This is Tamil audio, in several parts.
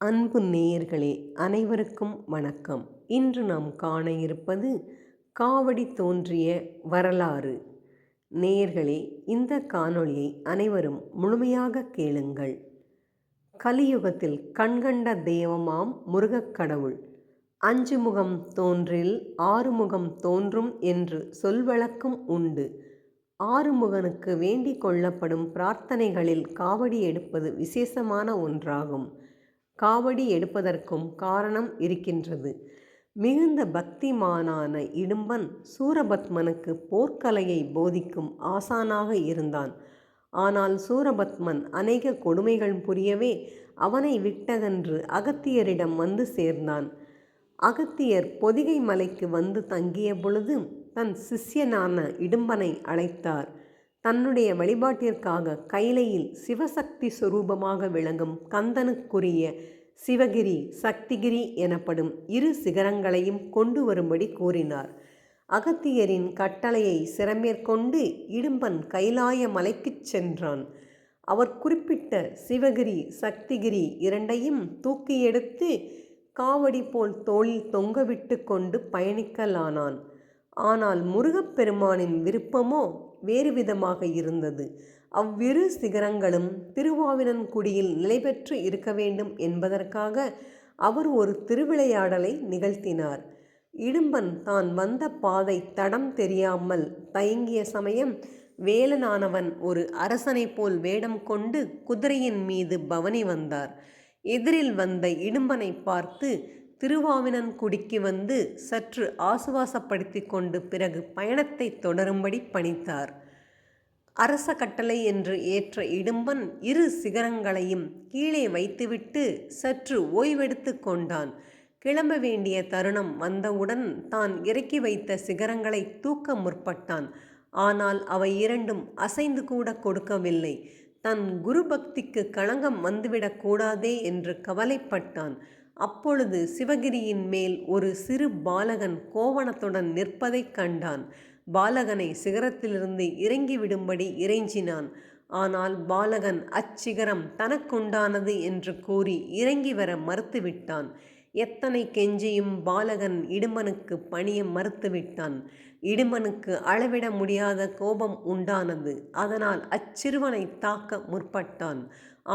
அன்பு நேயர்களே அனைவருக்கும் வணக்கம். இன்று நாம் காண இருப்பது காவடி தோன்றிய வரலாறு. நேயர்களே இந்த காணொளியை அனைவரும் முழுமையாக கேளுங்கள். கலியுகத்தில் கண்கண்ட தெய்வமாம் முருகக் கடவுள். அஞ்சு முகம் தோன்றில் ஆறுமுகம் தோன்றும் என்று சொல்வழக்கம் உண்டு. ஆறுமுகனுக்கு வேண்டிக் கொள்ளப்படும் பிரார்த்தனைகளில் காவடி எடுப்பது விசேஷமான ஒன்றாகும். காவடி எடுப்பதற்கும் காரணம் இருக்கின்றது. மிகுந்த பக்திமானான இடும்பன் சூரபத்மனுக்கு போர்க்கலையை போதிக்கும் ஆசானாக இருந்தான். ஆனால் சூரபத்மன் அநேக கொடுமைகள் புரியவே அவனை விட்டதென்று அகத்தியரிடம் வந்து சேர்ந்தான். அகத்தியர் பொதிகை மலைக்கு வந்து தங்கிய பொழுது தன் சிஷ்யனான இடும்பனை அழைத்தார். தன்னுடைய வழிபாட்டிற்காக கைலையில் சிவசக்தி சுரூபமாக விளங்கும் கந்தனுக்குரிய சிவகிரி சக்திகிரி எனப்படும் இரு சிகரங்களையும் கொண்டு வரும்படி கூறினார். அகத்தியரின் கட்டளையை சிறமேற்கொண்டு இடும்பன் கைலாய மலைக்குச் சென்றான். அவர் குறிப்பிட்ட சிவகிரி சக்திகிரி இரண்டையும் தூக்கி எடுத்து காவடி போல் தோளில் தொங்கவிட்டு கொண்டு பயணிக்கலானான். ஆனால் முருகப்பெருமானின் விருப்பமோ வேறு விதமாக இருந்தது. அவ்விரு சிகரங்களும் திருவாவினன்குடியில் நிலை பெற்று இருக்க வேண்டும் என்பதற்காக அவர் ஒரு திருவிளையாடலை நிகழ்த்தினார். இடும்பன் தான் வந்த பாதை தடம் தெரியாமல் தயங்கிய சமயம் வேலனானவன் ஒரு அரசனைப் போல் வேடம் கொண்டு குதிரையின் மீது பவனி வந்தார். எதிரில் வந்த இடும்பனை பார்த்து திருவாவினன்குடிக்கு வந்து சற்று ஆசுவாசப்படுத்தி கொண்டு பிறகு பயணத்தை தொடரும்படி பணித்தார். அரச கட்டளை என்று ஏற்ற இடும்பன் இரு சிகரங்களையும் கீழே வைத்துவிட்டு சற்று ஓய்வெடுத்து கொண்டான். கிளம்ப வேண்டிய தருணம் வந்தவுடன் தான் இறக்கி வைத்த சிகரங்களை தூக்க முற்பட்டான். ஆனால் அவை இரண்டும் அசைந்து கூட கொடுக்கவில்லை. தன் குரு பக்திக்கு களங்கம் வந்துவிடக்கூடாதே என்று கவலைப்பட்டான். அப்பொழுது சிவகிரியின் மேல் ஒரு சிறு பாலகன் கோவணத்துடன் நிற்பதைக் கண்டான். பாலகனை சிகரத்திலிருந்து இறங்கிவிடும்படி இறைஞ்சினான். ஆனால் பாலகன் அச்சிகரம் தனக்குண்டானது என்று கூறி இறங்கி வர மறுத்துவிட்டான். எத்தனை கெஞ்சியும் பாலகன் இடுமனுக்கு பணிய மறுத்துவிட்டான். இடுமனுக்கு அளவிட முடியாத கோபம் உண்டானது. அதனால் அச்சிறுவனை தாக்க முற்பட்டான்.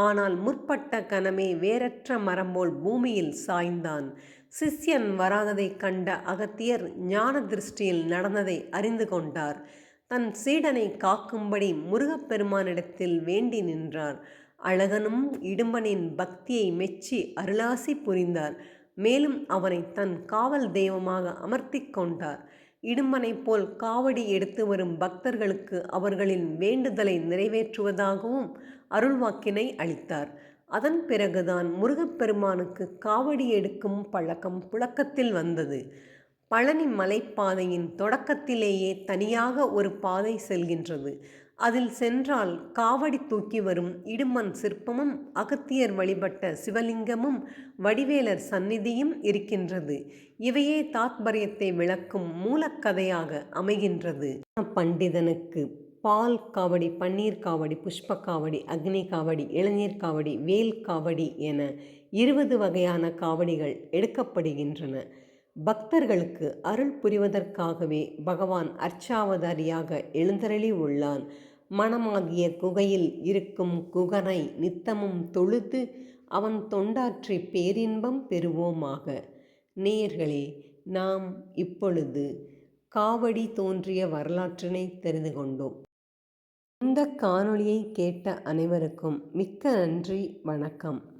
ஆனால் முற்பட்ட கணமே வேறற்ற மரம்போல் பூமியில் சாய்ந்தான். சிஷ்யன் வராததைக் கண்ட அகத்தியர் ஞான திருஷ்டியில் நடந்ததை அறிந்து கொண்டார். தன் சீடனை காக்கும்படி முருகப்பெருமானிடத்தில் வேண்டி நின்றார். அழகனும் இடும்பனின் பக்தியை மெச்சி அருளாசி புரிந்தார். மேலும் அவனை தன் காவல் தெய்வமாக அமர்த்தி கொண்டார். இடும்பனைப் போல் காவடி எடுத்து வரும் பக்தர்களுக்கு அவர்களின் வேண்டுதலை நிறைவேற்றுவதாகவும் அருள்வாக்கினை அளித்தார். அதன் பிறகுதான் முருகப்பெருமானுக்கு காவடி எடுக்கும் பழக்கம் புழக்கத்தில் வந்தது. பழனி மலைப்பாதையின் தொடக்கத்திலேயே தனியாக ஒரு பாதை செல்கின்றது. அதில் சென்றால் காவடி தூக்கி வரும் இடுமன் சிற்பமும் அகத்தியர் வழிபட்ட சிவலிங்கமும் வடிவேலர் சந்நிதியும் இருக்கின்றது. இவையே தாத்பரியத்தை விளக்கும் மூலக்கதையாக அமைகின்றது. பண்டிதனுக்கு பால் காவடி பன்னீர் காவடி புஷ்ப காவடி அக்னி காவடி இளநீர் காவடி வேல் காவடி என இருபது வகையான காவடிகள் எடுக்கப்படுகின்றன. பக்தர்களுக்கு அருள் புரிவதற்காகவே பகவான் அர்ச்சாவதாரியாக எழுந்தருளி உள்ளான். மனமாகிய குகையில் இருக்கும் குகனை நித்தமும் தொழுது அவன் தொண்டாற்றி பேரின்பம் பெறுவோமாக. நேயர்களே நாம் இப்பொழுது காவடி தோன்றிய வரலாற்றினை தெரிந்து கொண்டோம். இந்த காணொளியை கேட்ட அனைவருக்கும் மிக்க நன்றி வணக்கம்.